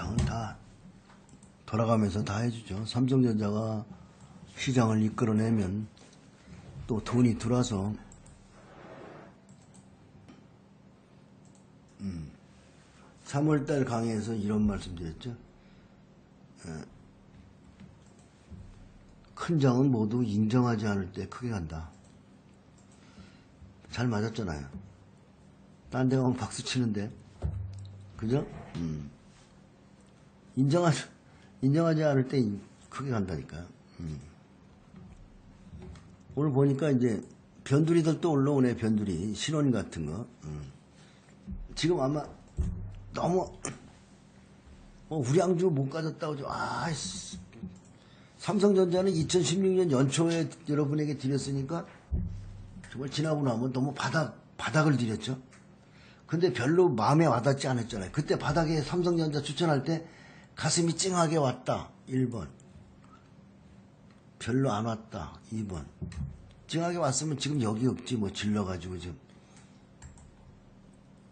장은 다 돌아가면서 다 해주죠. 삼성전자가 시장을 이끌어내면 또 돈이 들어와서 3월달 강의에서 이런 말씀 드렸죠. 에, 큰 장은 모두 인정하지 않을 때 크게 간다. 잘 맞았잖아요. 딴 데 가면 박수 치는데. 그죠? 음. 인정하지, 인정하지 않을 때 크게 간다니까요. 음. 오늘 보니까 이제 변두리들 또 올라오네, 변두리. 신원 같은 거. 음. 지금 아마 너무 뭐 우량주 못 가졌다고 좀 아이씨 삼성전자는 2016년 연초에 여러분에게 드렸으니까 정말 지나고 나면 너무 바닥 바닥을 드렸죠. 근데 별로 마음에 와닿지 않았잖아요. 그때 바닥에 삼성전자 추천할 때 가슴이 찡하게 왔다. 1번. 별로 안 왔다. 2번. 찡하게 왔으면 지금 여기 없지. 뭐 질러가지고 지금.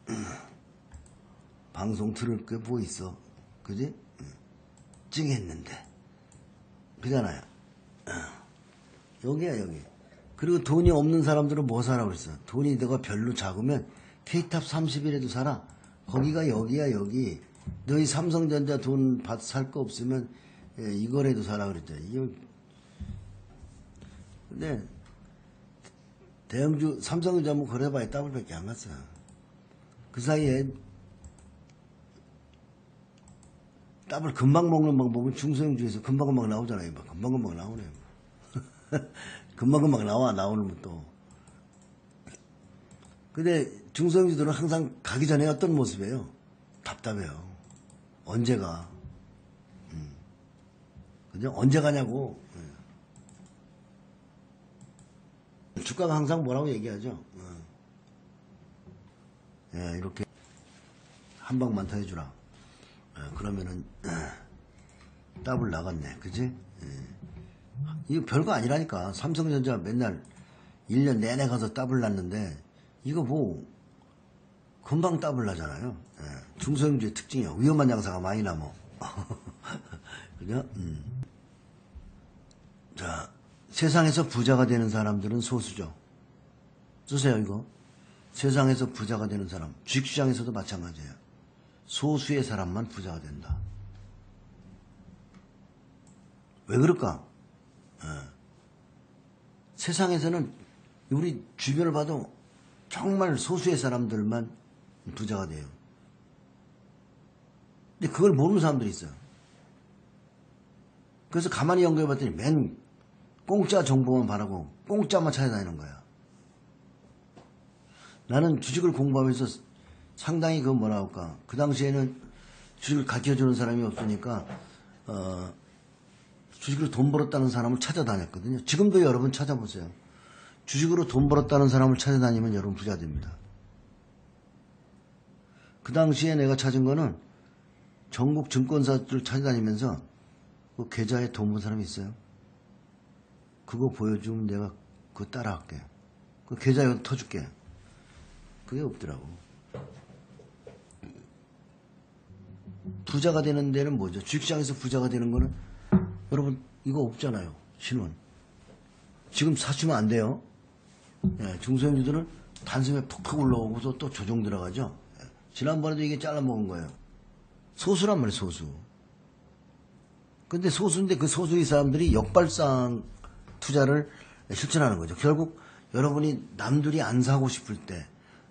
방송 들을 게 뭐 있어. 그지? 응. 찡했는데. 그잖아요. 어. 여기야, 여기. 그리고 돈이 없는 사람들은 뭐 사라 그랬어. 돈이 너가 별로 작으면 K탑 30이라도 사라. 거기가 여기야, 여기. 너희 삼성전자 돈살거 없으면 예, 이거라도 사라 그랬죠. 이거 근데 대형주 삼성전자 뭐 그래봐야 더블밖에 안 갔어. 그 사이에 더블 금방 먹는 방법은 중소형주에서 금방금방 나오잖아요. 뭐 금방금방 나오네요. 금방금방 나와 나오는 또. 근데 중소형주들은 항상 가기 전에 어떤 모습이에요? 답답해요. 언제가? 음. 그죠? 언제 가냐고. 예. 주가가 항상 뭐라고 얘기하죠? 어. 예, 이렇게 한 방만 더 해주라. 예, 그러면은 예, 더블 나갔네, 그지? 예. 이거 별거 아니라니까. 삼성전자 맨날 1년 내내 가서 더블 났는데 이거 뭐 금방 더블 나잖아요. 예, 중소형주의 특징이야. 위험한 장사가 많이 남어. 그죠? 음. 자, 세상에서 부자가 되는 사람들은 소수죠. 쓰세요, 이거. 세상에서 부자가 되는 사람. 주식시장에서도 마찬가지예요. 소수의 사람만 부자가 된다. 왜 그럴까? 예. 세상에서는 우리 주변을 봐도 정말 소수의 사람들만 부자가 돼요. 근데 그걸 모르는 사람들이 있어요. 그래서 가만히 연구해 봤더니 맨 공짜 정보만 바라고 공짜만 찾아다니는 거야. 나는 주식을 공부하면서 상당히 그 뭐라 할까. 그 당시에는 주식을 가르쳐 주는 사람이 없으니까, 어, 주식으로 돈 벌었다는 사람을 찾아다녔거든요. 지금도 여러분 찾아보세요. 주식으로 돈 벌었다는 사람을 찾아다니면 여러분 부자 됩니다. 그 당시에 내가 찾은 거는 전국 증권사들 찾아다니면서 그 계좌에 돈 번 사람이 있어요. 그거 보여주면 내가 그거 따라할게. 그 계좌에 터줄게. 그게 없더라고. 부자가 되는 데는 뭐죠? 주식시장에서 부자가 되는 거는 여러분 이거 없잖아요. 신원. 지금 사시면 안 돼요. 예, 중소형주들은 단숨에 푹푹 올라오고서 또 조정 들어가죠. 예, 지난번에도 이게 잘라먹은 거예요. 소수란 말이에요, 소수. 근데 소수인데 그 소수의 사람들이 역발상 투자를 실천하는 거죠. 결국 여러분이 남들이 안 사고 싶을 때,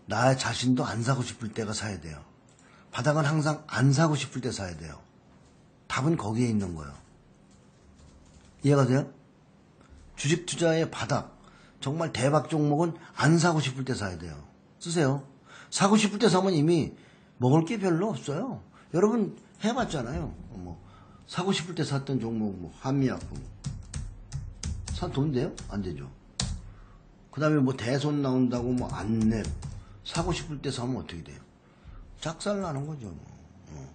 나 자신도 안 사고 싶을 때가 사야 돼요. 바닥은 항상 안 사고 싶을 때 사야 돼요. 답은 거기에 있는 거예요. 이해가 돼요? 주식 투자의 바닥, 정말 대박 종목은 안 사고 싶을 때 사야 돼요. 쓰세요. 사고 싶을 때 사면 이미 먹을 게 별로 없어요. 여러분 해봤잖아요. 뭐 사고 싶을 때 샀던 종목, 뭐 한미약품 사돈 돼요? 안 되죠. 그 다음에 뭐 대손 나온다고 뭐 안내 사고 싶을 때 사면 어떻게 돼요? 작살 나는 거죠. 뭐, 어.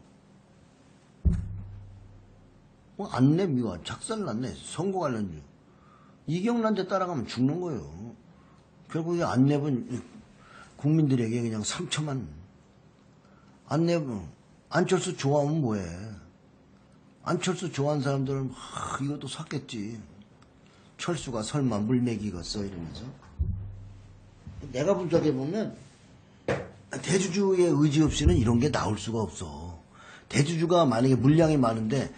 뭐 안내 미화 작살 났네. 선거 관련주. 이경란한테 따라가면 죽는 거예요. 결국에 안내은 국민들에게 그냥 상처만 안내분 안철수 좋아하면 뭐해. 안철수 좋아하는 사람들은 하, 이것도 샀겠지. 철수가 설마 물맥이겠어 이러면서. 내가 분석해 보면 대주주의 의지 없이는 이런 게 나올 수가 없어. 대주주가 만약에 물량이 많은데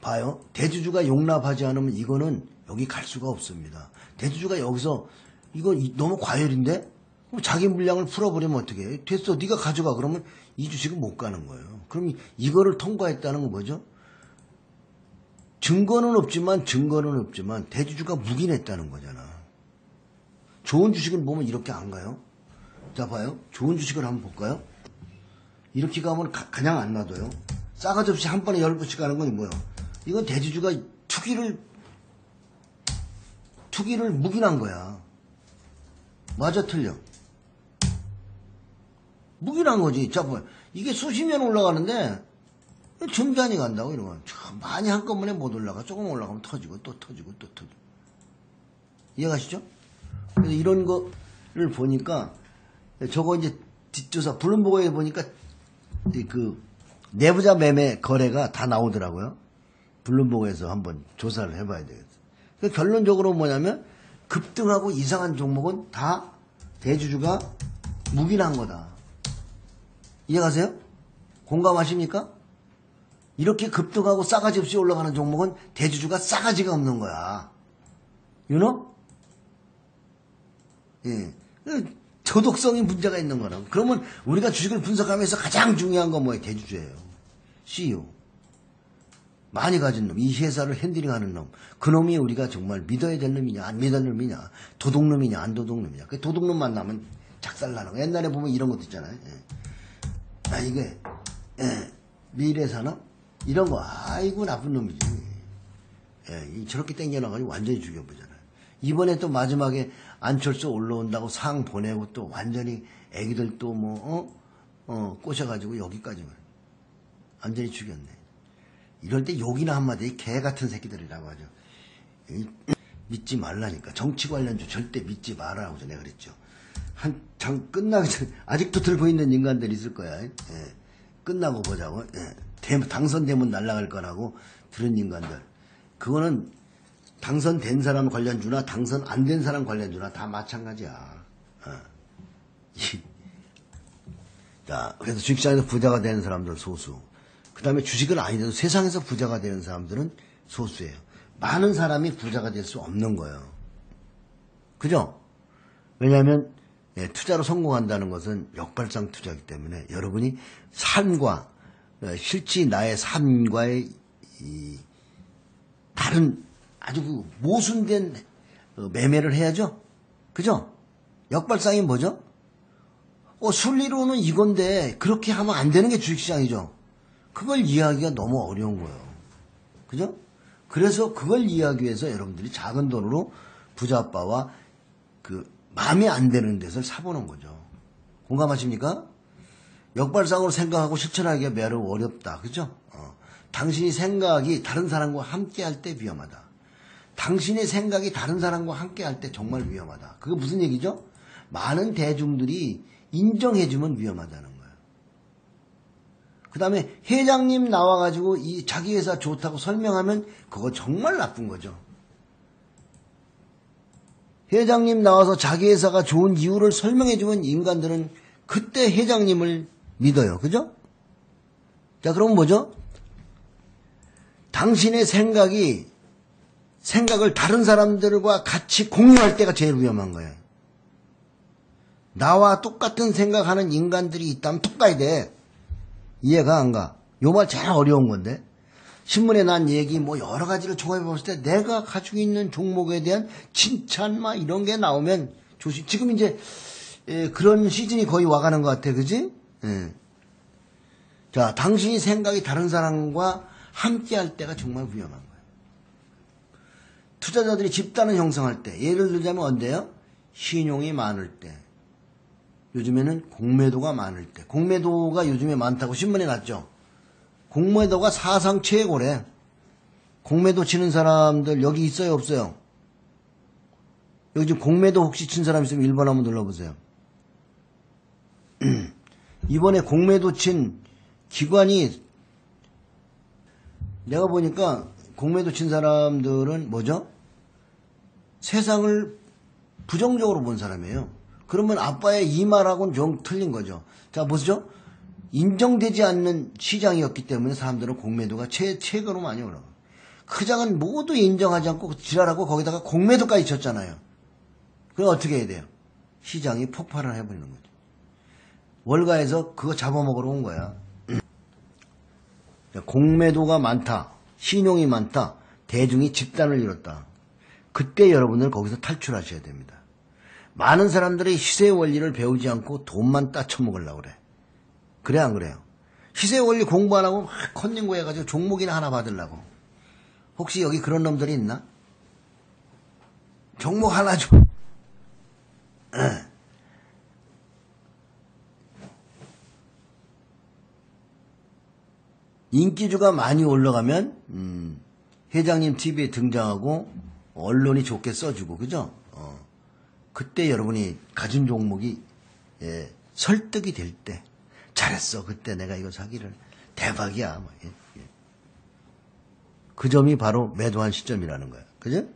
봐요. 대주주가 용납하지 않으면 이거는 여기 갈 수가 없습니다. 대주주가 여기서 이거 이- 너무 과열인데 자기 물량을 풀어버리면 어떻게 해? 됐어. 네가 가져가. 그러면 이 주식은 못 가는 거예요. 그럼 이- 이거를 통과했다는 건 뭐죠? 증거는 없지만 증거는 없지만 대주주가 묵인했다는 거잖아. 좋은 주식을 보면 이렇게 안 가요. 자 봐요. 좋은 주식을 한번 볼까요? 이렇게 가면 가, 그냥 안 놔둬요. 싸가지 없이 한 번에 열 번씩 가는 건 뭐예요? 이건 대주주가 투기를 투기를 묵인한 거야. 맞아 틀려. 묵인한 거지. 자 봐요. 이게 수십 년 올라가는데 점잖이 간다고 건참 많이 한꺼번에 못 올라가. 조금 올라가면 터지고 또 터지고 또 터지고. 이해가시죠? 그래서 이런 거를 보니까 저거 이제 뒷조사 블룸버그에 보니까 이그 내부자 매매 거래가 다 나오더라고요. 블룸버그에서 한번 조사를 해봐야 되겠어. 그 결론적으로 뭐냐면 급등하고 이상한 종목은 다 대주주가 묵인한 거다. 이해가세요? 공감하십니까? 이렇게 급등하고 싸가지 없이 올라가는 종목은 대주주가 싸가지가 없는 거야. 유노? 예. 그 저독성이 문제가 있는 거라. 그러면 우리가 주식을 분석하면서 가장 중요한 건 뭐예요? 대주주예요. CEO. 많이 가진 놈, 이 회사를 핸들링하는 놈, 그 놈이 우리가 정말 믿어야 될 놈이냐, 안 믿어야 될 놈이냐, 도둑놈이냐, 안 도둑놈이냐. 그 도둑놈 만나면 작살나는 거. 옛날에 보면 이런 것도 있잖아요. 예. 아, 이게, 예, 미래산업? 이런 거, 아이고, 나쁜 놈이지. 예, 이 저렇게 땡겨나가지고 완전히 죽여보잖아요. 이번에 또 마지막에 안철수 올라온다고 상 보내고 또 완전히 애기들 또 뭐, 어? 어, 꼬셔가지고 여기까지. 완전히 죽였네. 이럴 때 욕이나 한마디 개 같은 새끼들이라고 하죠. 이- 믿지 말라니까. 정치 관련주 절대 믿지 말라고 내가 그랬죠. 한 장 끝나기 전에 아직도 들고 있는 인간들 있을 거야. 예. 끝나고 보자고. 예. 대- 당선되면 날아갈 거라고 들은 인간들. 그거는 당선된 사람 관련주나 당선 안 된 사람 관련주나 다 마찬가지야. 어. 이- 자, 그래서 주식시장에서 부자가 되는 사람들 소수. 그 다음에 주식은 아니더라도 세상에서 부자가 되는 사람들은 소수예요. 많은 사람이 부자가 될 수 없는 거예요. 그죠? 왜냐하면 예, 투자로 성공한다는 것은 역발상 투자이기 때문에 여러분이 삶과 어, 실제 나의 삶과의 이 다른 아주 그 모순된 어, 매매를 해야죠. 그죠? 역발상이 뭐죠? 어, 순리로는 이건데 그렇게 하면 안 되는 게 주식시장이죠. 그걸 이해하기가 너무 어려운 거예요. 그죠? 그래서 그걸 이해하기 위해서 여러분들이 작은 돈으로 부자아빠와 그 마음에 안 드는 데서 사보는 거죠. 공감하십니까? 역발상으로 생각하고 실천하기가 매우 어렵다. 그죠? 어. 당신이 생각이 다른 사람과 함께 할 때 위험하다. 당신의 생각이 다른 사람과 함께 할 때 정말 위험하다. 그게 무슨 얘기죠? 많은 대중들이 인정해주면 위험하다는 거예요. 그 다음에 회장님 나와가지고 이 자기 회사 좋다고 설명하면 그거 정말 나쁜 거죠. 회장님 나와서 자기 회사가 좋은 이유를 설명해주면 인간들은 그때 회장님을 믿어요. 그죠? 자, 그럼 뭐죠? 당신의 생각이 생각을 다른 사람들과 같이 공유할 때가 제일 위험한 거예요. 나와 똑같은 생각하는 인간들이 있다면 톡 가야 돼. 이해가 안 가. 요 말 제일 어려운 건데. 신문에 난 얘기 뭐 여러 가지를 종합해 봤을 때 내가 가지고 있는 종목에 대한 칭찬 막 이런 게 나오면 조심. 지금 이제 에, 그런 시즌이 거의 와가는 것 같아, 그지? 예. 자, 당신이 생각이 다른 사람과 함께 할 때가 정말 위험한 거예요. 투자자들이 집단을 형성할 때, 예를 들자면 언제요? 신용이 많을 때. 요즘에는 공매도가 많을 때. 공매도가 요즘에 많다고 신문에 났죠? 공매도가 사상 최고래. 공매도 치는 사람들 여기 있어요, 없어요? 여기 지금 공매도 혹시 친 사람 있으면 1번 한번 눌러보세요. 이번에 공매도 친 기관이 내가 보니까 공매도 친 사람들은 뭐죠? 세상을 부정적으로 본 사람이에요. 그러면 아빠의 이 말하고는 좀 틀린 거죠. 자, 보시죠. 인정되지 않는 시장이었기 때문에 사람들은 공매도가 최, 최고로 많이 올라가. 그 장은 모두 인정하지 않고 지랄하고 거기다가 공매도까지 쳤잖아요. 그럼 어떻게 해야 돼요? 시장이 폭발을 해버리는 거죠. 월가에서 그거 잡아먹으러 온 거야. 공매도가 많다. 신용이 많다. 대중이 집단을 이뤘다. 그때 여러분들 거기서 탈출하셔야 됩니다. 많은 사람들이 시세 원리를 배우지 않고 돈만 따쳐먹으려고 그래. 그래 안 그래요? 시세 원리 공부 안 하고 막 컨닝고 해가지고 종목이나 하나 받으려고. 혹시 여기 그런 놈들이 있나? 종목 하나 줘. 인기주가 많이 올라가면 음, 회장님 TV에 등장하고 언론이 좋게 써주고 그죠? 어. 그때 여러분이 가진 종목이 예, 설득이 될 때 잘했어 그때 내가 이거 사기를 대박이야 뭐, 예, 예. 그 점이 바로 매도한 시점이라는 거야 그죠?